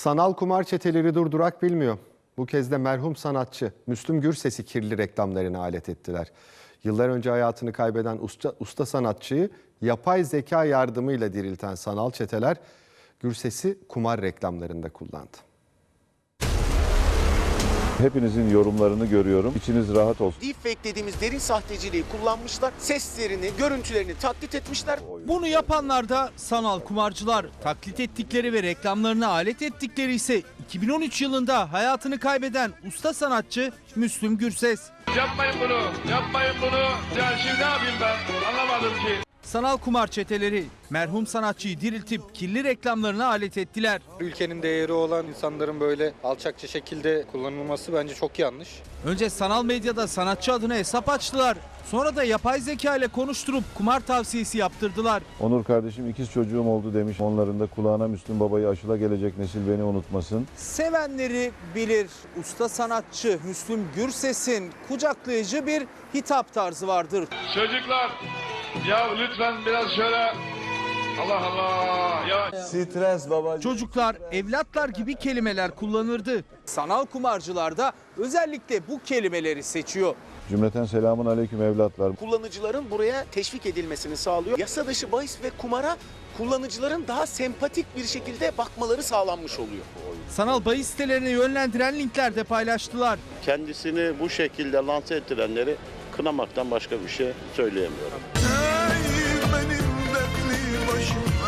Sanal kumar çeteleri durdurak bilmiyor. Bu kez de merhum sanatçı Müslüm Gürses'i kirli reklamlarına alet ettiler. Yıllar önce hayatını kaybeden usta, usta sanatçıyı yapay zeka yardımıyla dirilten sanal çeteler Gürses'i kumar reklamlarında kullandı. Hepinizin yorumlarını görüyorum. İçiniz rahat olsun. Deepfake dediğimiz derin sahteciliği kullanmışlar. Seslerini, görüntülerini taklit etmişler. Bunu yapanlar da sanal kumarcılar. Taklit ettikleri ve reklamlarına alet ettikleri ise 2013 yılında hayatını kaybeden usta sanatçı Müslüm Gürses. Yapmayın bunu, yapmayın bunu. Ya şimdi ne yapayım ben? Anlamadım ki. Sanal kumar çeteleri merhum sanatçıyı diriltip kirli reklamlarına alet ettiler. Ülkenin değeri olan insanların böyle alçakça şekilde kullanılması bence çok yanlış. Önce sanal medyada sanatçı adına hesap açtılar. Sonra da yapay zeka ile konuşturup kumar tavsiyesi yaptırdılar. Onur kardeşim ikiz çocuğum oldu demiş. Onların da kulağına Müslüm Baba'yı aşıla gelecek nesil beni unutmasın. Sevenleri bilir usta sanatçı Müslüm Gürses'in kucaklayıcı bir hitap tarzı vardır. Çocuklar, ya lütfen biraz şöyle... Allah Allah, ya Çocuklar evlatlar gibi kelimeler kullanırdı. Sanal kumarcılar da özellikle bu kelimeleri seçiyor. Cümleten selamun aleyküm evlatlar. Kullanıcıların buraya teşvik edilmesini sağlıyor. Yasa dışı bahis ve kumara kullanıcıların daha sempatik bir şekilde bakmaları sağlanmış oluyor. Sanal bahis sitelerine yönlendiren linkler de paylaştılar. kendisini bu şekilde lanse ettirenleri kınamaktan başka bir şey söyleyemiyorum. Ey benim başım